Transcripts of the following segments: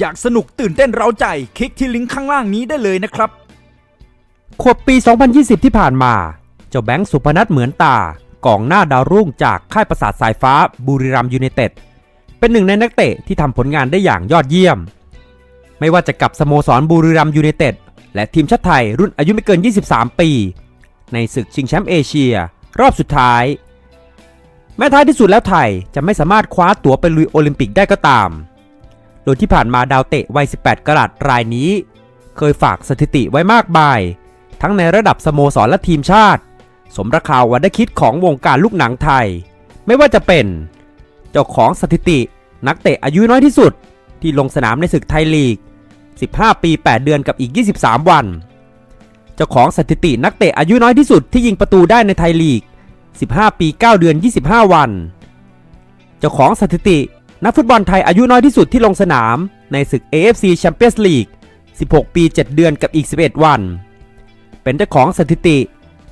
อยากสนุกตื่นเต้นเร้าใจ คลิกที่ลิงก์ข้างล่างนี้ได้เลยนะครับ ขวบปี 2020 ที่ผ่านมา เจ้าแบงค์สุพนัทเหมือนตากองหน้าดาวรุ่งจากค่ายประสาทสายฟ้าบุรีรัมยูไนเต็ด เป็นหนึ่งในนักเตะที่ทำผลงานได้อย่างยอดเยี่ยม ไม่ว่าจะกับสโมสรบุรีรัมย์ยูไนเต็ดและทีมชาติไทยรุ่นอายุไม่เกิน 23 ปี ในศึกชิงแชมป์เอเชีย รอบสุดท้าย แม้ท้ายที่สุดแล้วไทยจะไม่สามารถคว้าตั๋วไปลุยโอลิมปิกได้ก็ตาม โดยที่ผ่านมาดาวเตะวัย 18 กรัตรายนี้ เคยฝากสถิติไว้มากมาย ทั้งในระดับสโมสรและทีมชาติ สมราคาวันได้คิดของวงการลูกหนังไทย ไม่ว่าจะเป็น เจ้าของสถิตินักเตะอายุน้อยที่สุด ที่ลงสนามในศึกไทยลีก 15 ปี 8 เดือนกับอีก 23 วัน เจ้าของสถิตินักเตะอายุน้อยที่สุดที่ยิงประตูได้ในไทยลีก 15 ปี 9 เดือน 25 วัน เจ้าของสถิติ นักฟุตบอลไทยอายุน้อยที่สุดที่ลงสนามในศึก AFC Champions League 16 ปี 7 เดือนกับอีก 11 วัน เป็นเจ้าของสถิติ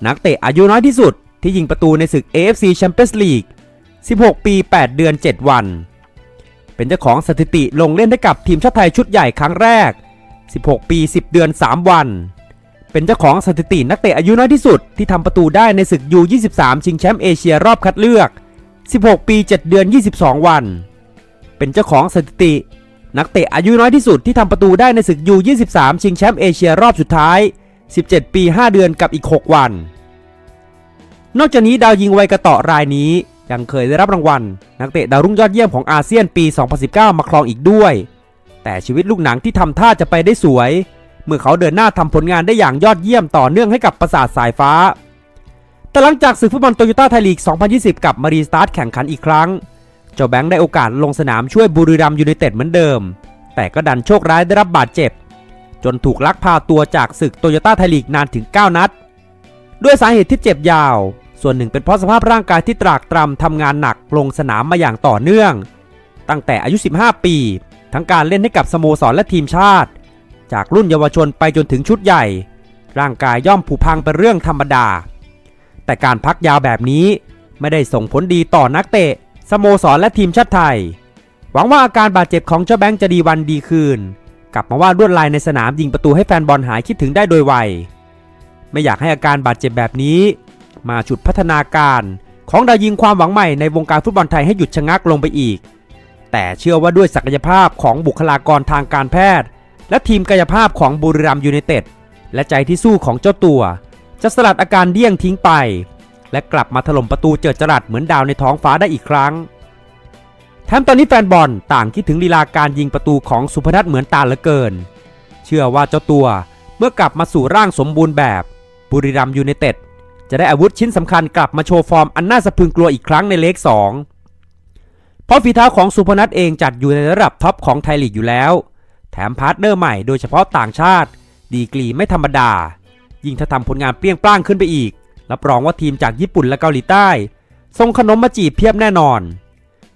นักเตะอายุน้อยที่สุดที่ยิงประตูในศึก AFC Champions League 16 ปี 8 เดือน 7 วัน เป็นเจ้าของสถิติลงเล่นให้กับทีมชาติไทยชุดใหญ่ครั้งแรก 16 ปี 10 เดือน 3 วัน เป็นเจ้าของสถิตินักเตะอายุน้อยที่สุดที่ทำประตูได้ในศึก U23 ชิงแชมป์เอเชียรอบคัดเลือก 16 ปี 7 เดือน 22 วัน เป็นเจ้าของสถิติ นักเตะอายุน้อยที่สุดที่ทำประตูได้ในศึก U23 ชิงแชมป์เอเชียรอบสุดท้าย 17 ปี 5 เดือนกับอีก 6 วัน นอกจากนี้ดาวยิงไวกระต่อรายนี้ยังเคยได้รับรางวัล นักเตะดาวรุ่งยอดเยี่ยมของอาเซียนปี 2019 มาครองอีกด้วย แต่ชีวิตลูกหนังที่ทำท่าจะไปได้สวย เมื่อเขาเดินหน้าทำผลงานได้อย่างยอดเยี่ยมต่อเนื่องให้กับประสาทสายฟ้า แต่หลังจากศึกฟุตบอลโตโยต้าไทยลีก 2020 กับมารีสตาร์ทแข่งขันอีกครั้ง เจ้าแบงค์ได้โอกาสลงสนามช่วยบุรีรัมย์ยูไนเต็ดเหมือนเดิม แต่ก็ดันโชคร้ายได้รับบาดเจ็บ จนถูกลักพาตัวจากศึกโตโยต้าไทยลีกนานถึง 9 นัด ด้วยสาเหตุที่เจ็บยาว ส่วนหนึ่งเป็นเพราะสภาพร่างกายที่ตรากตรำทำงานหนักลงสนามมาอย่างต่อเนื่อง ตั้งแต่อายุ 15 ปี ทั้งการเล่นให้กับสโมสรและทีมชาติ จากรุ่นเยาวชนไปจนถึงชุดใหญ่ ร่างกายย่อมผุพังเป็นเรื่องธรรมดา แต่การพักยาวแบบนี้ไม่ได้ส่งผลดีต่อนักเตะ สโมสรและทีมชาติไทย หวังว่าอาการบาดเจ็บของเจ้าแบงค์จะดีวันดีคืน กลับมาว่าลวดลายในสนามยิงประตูให้แฟนบอลหายคิดถึงได้โดยไว ไม่อยากให้อาการบาดเจ็บแบบนี้ มาฉุดพัฒนาการของดาวยิงความหวังใหม่ในวงการฟุตบอลไทยให้หยุดชะงักลงไปอีก แต่เชื่อว่าด้วยศักยภาพของบุคลากรทางการแพทย์ และทีมกายภาพของบุรีรัมยูไนเต็ดและใจที่สู้ของเจ้าตัว จะสลัดอาการเดี้ยงทิ้งไป และกลับมาถล่มประตูเจิดจรัสเหมือนดาวในท้องฟ้าได้อีกครั้งแถมตอนนี้แฟนบอลต่างคิดถึงลีลาการยิงประตูของสุพนัทเหมือนตาเหลือเกิน เชื่อว่าเจ้าตัวเมื่อกลับมาสู่ร่างสมบูรณ์แบบบุรีรัมย์ยูไนเต็ดจะได้อาวุธชิ้นสำคัญกลับมาโชว์ฟอร์มอันน่าสะพึงกลัวอีกครั้งในเลข2เพราะฝีเท้าของสุพนัทเองจัดอยู่ในระดับท็อปของไทยลีกอยู่แล้ว แถมพาร์ทเนอร์ใหม่โดยเฉพาะต่างชาติ ดีกรีไม่ธรรมดา ยิ่งถ้าทำผลงานเปรี้ยงปร้างขึ้นไปอีก รับรองว่าทีมจากญี่ปุ่นและเกาหลีใต้ส่งขนมมาจีบเพียบแน่นอน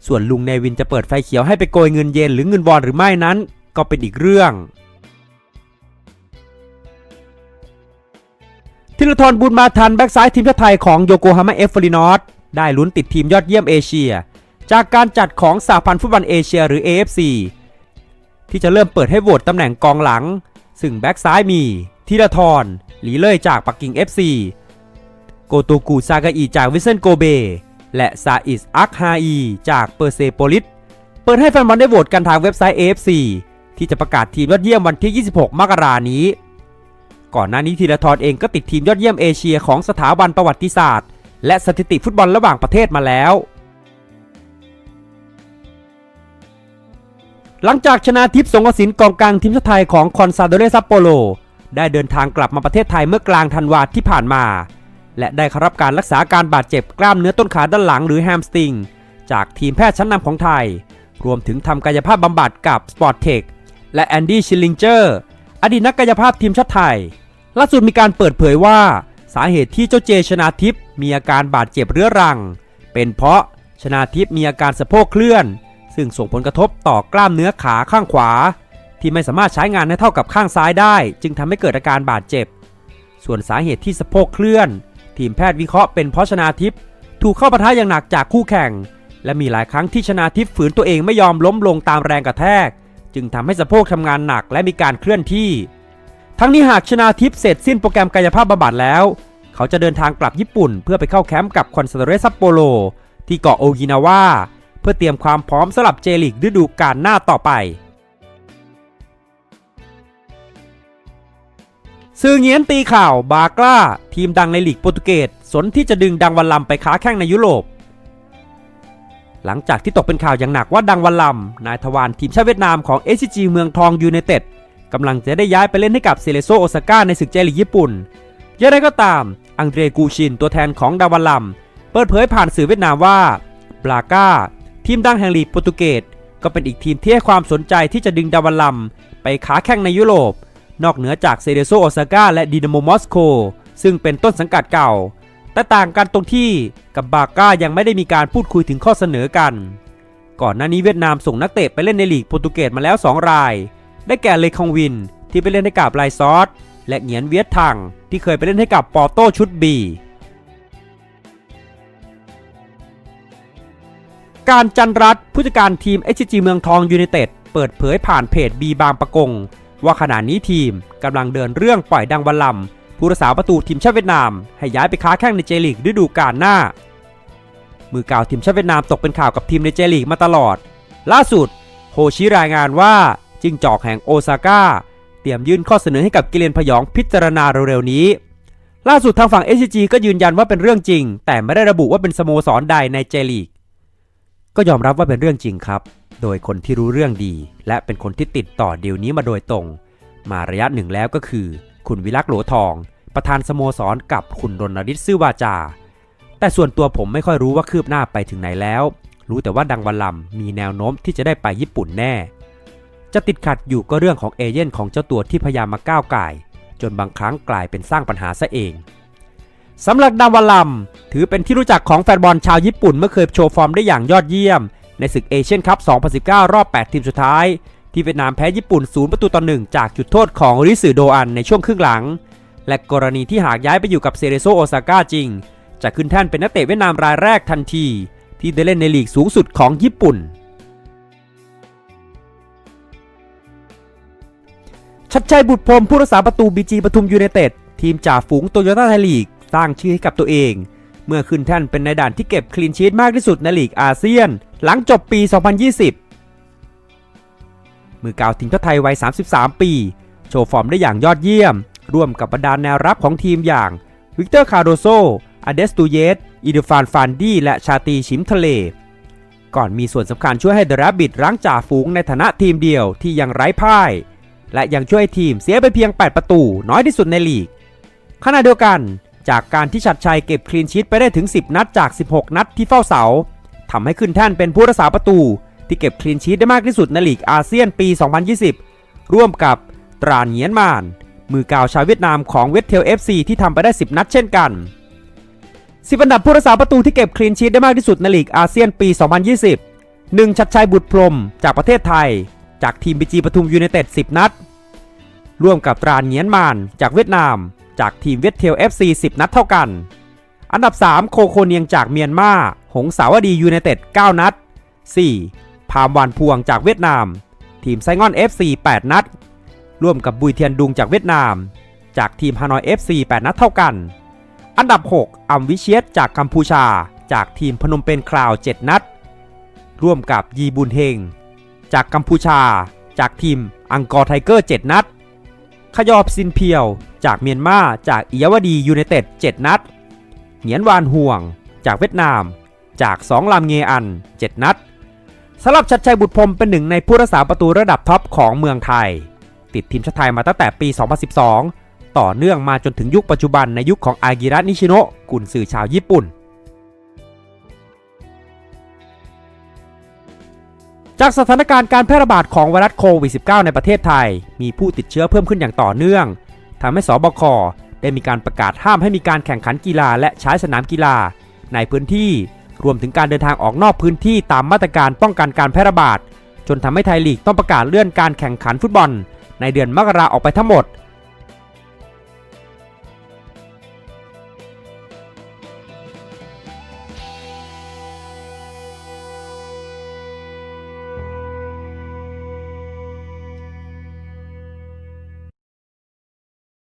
ส่วนลุงเนวินจะเปิดไฟเขียวให้ไปโกยเงินเยนหรือเงินวอนหรือไม่นั้น ก็เป็นอีกเรื่องธีรทรบุญมาทันแบ็กซ้ายทีมชาติไทยของโยโกฮาม่าเอฟฟอรินอสได้ลุ้นติดทีมยอดเยี่ยมเอเชีย จากการจัดของสหพันธ์ฟุตบอลเอเชียหรือ AFC ที่จะเริ่มเปิดให้โหวตตำแหน่งกองหลัง ซึ่งแบ็กซ้ายมีธีรทรหลีเล่ยจากปักกิ่ง FC โกโตกูซากาอิจากวิเซนโกเบ และซาอิสอักฮาอีจากเปอร์เซโปลิส เปิดให้แฟนบอลได้โหวตกันทางเว็บไซต์ AFC ที่จะประกาศทีมยอดเยี่ยมวันที่ 26 มกรานี้ ก่อนหน้านี้ธีรทรเองก็ติดทีมยอดเยี่ยมเอเชียของสถาบันประวัติศาสตร์ และสถิติฟุตบอลระหว่างประเทศมาแล้ว หลังจากชนะทิพย์สงกสินกองกลางทีมชาติไทยของคอนซาโดเรซัปโปโลได้เดินทางกลับมาประเทศไทยเมื่อกลางธันวาที่ผ่านมา และได้เข้ารับการรักษาการบาดเจ็บกล้ามเนื้อต้นขาด้านหลังหรือแฮมสตริง จากทีมแพทย์ชั้นนำของไทย รวมถึงทำกายภาพบำบัดกับ Sport Tech และแอนดี้ชิลลิงเจอร์อดีตนักกายภาพทีมชาติไทย ล่าสุดมีการเปิดเผยว่า สาเหตุที่เจ้าเจชนาทิพย์มีอาการบาดเจ็บเรื้อรัง เป็นเพราะชนาทิพย์มีอาการสะโพกเคลื่อน ซึ่งส่งผลกระทบต่อกล้ามเนื้อขาข้างขวา ที่ไม่สามารถใช้งานให้เท่ากับข้างซ้ายได้ จึงทำให้เกิดอาการบาดเจ็บ ส่วนสาเหตุที่สะโพกเคลื่อน ทีมแพทย์วิเคราะห์เป็นเพราะชนาทิพย์ถูกเข้าปะทะอย่างหนักจากคู่แข่ง และมีหลายครั้งที่ชนาทิพย์ฝืนตัวเองไม่ยอมล้มลงตามแรงกระแทก จึงทำให้สะโพกทำงานหนักและมีการเคลื่อนที่ ทั้งนี้หากชนาทิพย์เสร็จสิ้นโปรแกรมกายภาพบำบัดแล้ว เขาจะเดินทางกลับญี่ปุ่น เพื่อไปเข้าแคมป์กับคอนซเดเรซัปโปโลที่เกาะโอกินาวาเพื่อเตรียมความพร้อมสำหรับเจลิกฤดูกาลหน้าต่อไป สื่อเงียนตีข่าวบากล้า ทีมดังในลีกโปรตุเกสสนที่จะดึงดังวันลำไปค้าแข้งในยุโรป หลังจากที่ตกเป็นข่าวอย่างหนักว่าดังวันลำนายทวารทีมชาติเวียดนามของ s c g เมืองทองยูไนเต็ดกำลังจะได้ย้ายไปเล่นให้กับเซเลโซโอซาก้าในศึกเจลีกญี่ปุ่นอย่างไรก็ตาม อังเดรกูชินตัวแทนของดังวันลำเปิดเผยผ่านสื่อเวียดนามว่าบลาก้า ทีมดังแห่งลีกโปรตุเกสก็เป็นอีกทีมที่ให้ความสนใจที่จะดึงดาวันลำไปค้าแข่งในยุโรป นอกเหนือจากเซเดโซโอซาก้าและดินาโมมอสโกซึ่งเป็นต้นสังกัดเก่า แต่ต่างกันตรงที่กับบาก้ายังไม่ได้มีการพูดคุยถึงข้อเสนอกัน ก่อนหน้านี้เวียดนามส่งนักเตะไปเล่นในลีกโปรตุเกสมาแล้ว 2 ราย ได้แก่เลคองวินที่ไปเล่นให้กับไลซอสและเหงียนเวียดทังที่เคยไปเล่นให้กับปอโตชุดบีการจันรัตผู้จัดการทีม HG เมืองทองยูไนเต็ดเปิดเผยผ่านเพจบีบางประกง ว่าขณะนี้ทีมกำลังเดินเรื่องปล่อยดังวันลำผู้รักษาประตูทีมชาติเวียดนาม ให้ย้ายไปค้าแข้งในเจลีกฤดูกาลหน้า มือกล่าวทีมชาติเวียดนามตกเป็นข่าวกับทีมในเจลีกมาตลอด ล่าสุด โฮชิรายงานว่าจิงจอกแห่งโอซาก้าเตรียมยื่นข้อเสนอให้กับกิเลนพยองพิจารณาเร็วๆนี้ ล่าสุดทางฝั่ง SCG ก็ยืนยันว่าเป็นเรื่องจริง แต่ไม่ได้ระบุว่าเป็นสโมสรใดในเจลีกก็ยอมรับว่าเป็นเรื่องจริงครับ โดยคนที่รู้เรื่องดี และเป็นคนที่ติดต่อดีลนี้มาโดยตรง มาระยะหนึ่งแล้วก็คือ คุณวิลักษ์หลทอง ประธานสโมสรกับคุณรณฤทธิ์ซื่อวาจา แต่ส่วนตัวผมไม่ค่อยรู้ว่าคืบหน้าไปถึงไหนแล้ว รู้แต่ว่าดังวันลำมีแนวโน้มที่จะได้ไปญี่ปุ่นแน่ จะติดขัดอยู่ก็เรื่องของเอเย่นของเจ้าตัวที่พยายามมาก้าวไก่จนบางครั้งกลายเป็นสร้างปัญหาซะเองสำหรับดาวลัมถือเป็นที่รู้จักของแฟนบอลชาวญี่ปุ่นเมื่อเคยโชว์ฟอร์มได้อย่างยอดเยี่ยม ในศึกเอเชียนคัพ 2019 รอบ 8 ทีมสุดท้าย ที่เวียดนามแพ้ญี่ปุ่น 0 ประตูต่อ 1 จากจุดโทษของริสึโดอันในช่วงครึ่งหลัง และกรณีที่หากย้ายไปอยู่กับเซเรโซโอซาก้าจริง จะขึ้นแท่นเป็นนักเตะเวียดนามรายแรกทันที ที่ได้เล่นในลีกสูงสุดของญี่ปุ่น ชัดชัยบุตรพรมผู้รักษาประตูบีจีปทุมยูไนเต็ดทีมจ่าฝูงโตโยต้าไทยลีกสร้างชื่อให้กับตัวเอง เมื่อขึ้นแท่นเป็นในด่านที่เก็บคลีนชีตมากที่สุดในลีกอาเซียน หลังจบปี 2020 มือกาวทีมชาติไทยวัย 33 ปี โชว์ฟอร์มได้อย่างยอดเยี่ยม ร่วมกับบรรดาแนวรับของทีมอย่างวิกเตอร์คาร์โดโซอเดสตูเยสอีเดฟานฟานดี้และชาตีชิมทะเล ก่อนมีส่วนสำคัญช่วยให้เดอะแรบบิทรั้งจ่าฝูงในฐานะทีมเดียวที่ยังไร้พ่าย และยังช่วยทีมเสียไปเพียง 8 ประตูน้อยที่สุดในลีกขณะเดียวกัน จากการที่ชัดชัยเก็บคลีนชีตไปได้ถึง 10 นัดจาก 16 นัดที่เฝ้าเสาทำให้ขึ้นแท่นเป็นผู้รักษาประตู ที่เก็บคลีนชีตได้มากที่สุดในลีกอาเซียนปี 2020 ร่วมกับตราเงียนมาน มือกาวชาวเวียดนามของเวสเทล FC ที่ทำไปได้ 10 นัดเช่นกันสิบอันดับผู้รักษาประตูที่เก็บคลีนชีตได้มากที่สุดในลีกอาเซียนปี 2020 1 ชัดชัยบุตรพรมจากประเทศไทย จากทีมบีจีปทุมยูไนเต็ด 10 นัด ร่วมกับตราเงียนมานจากเวียดนาม จากทีมเวสเทล FC 10 นัดเท่ากัน อันดับ 3 โคโคเนียงจากเมียนมา หงสาวดียูไนเต็ด 9 นัด 4. พามวานพวงจากเวียดนาม ทีมไซงอน FC 8 นัด ร่วมกับบุยเทียนดุงจากเวียดนาม จากทีมฮานอย FC 8 นัดเท่ากัน อันดับ 6 อัมวิเชียตจากกัมพูชา จากทีมพนมเปญคราว 7 นัด ร่วมกับยีบุนเฮง จากกัมพูชา จากทีมอังกอร์ไทเกอร์ 7 นัด ขยอบซินเพียว จากเมียนมาจากอิยวดียูไนเต็ด 7 นัด เหงียนวานห่วง จากเวียดนาม จากสองลำเงอัน 7 นัดสำหรับชัดชัยบุตรพรมเป็นหนึ่งในผู้รักษาประตูระดับท็อปของเมืองไทย ติดทีมชาติไทยมาตั้งแต่ปี 2012 ต่อเนื่องมาจนถึงยุคปัจจุบันในยุคของอากิระนิชิโนะกุนสื่อชาวญี่ปุ่น จากสถานการณ์การแพร่ระบาดของไวรัสโควิด -19 ในประเทศไทย มีผู้ติดเชื้อเพิ่มขึ้นอย่างต่อเนื่อง ทำให้สบคได้มีการประกาศห้ามให้มีการแข่งขันกีฬาและใช้สนามกีฬา ในพื้นที่รวมถึงการเดินทางออกนอกพื้นที่ตามมาตรการป้องกันการแพร่ระบาด จนทำให้ไทยลีกต้องประกาศเลื่อนการแข่งขันฟุตบอล ในเดือนมกราออกไปทั้งหมด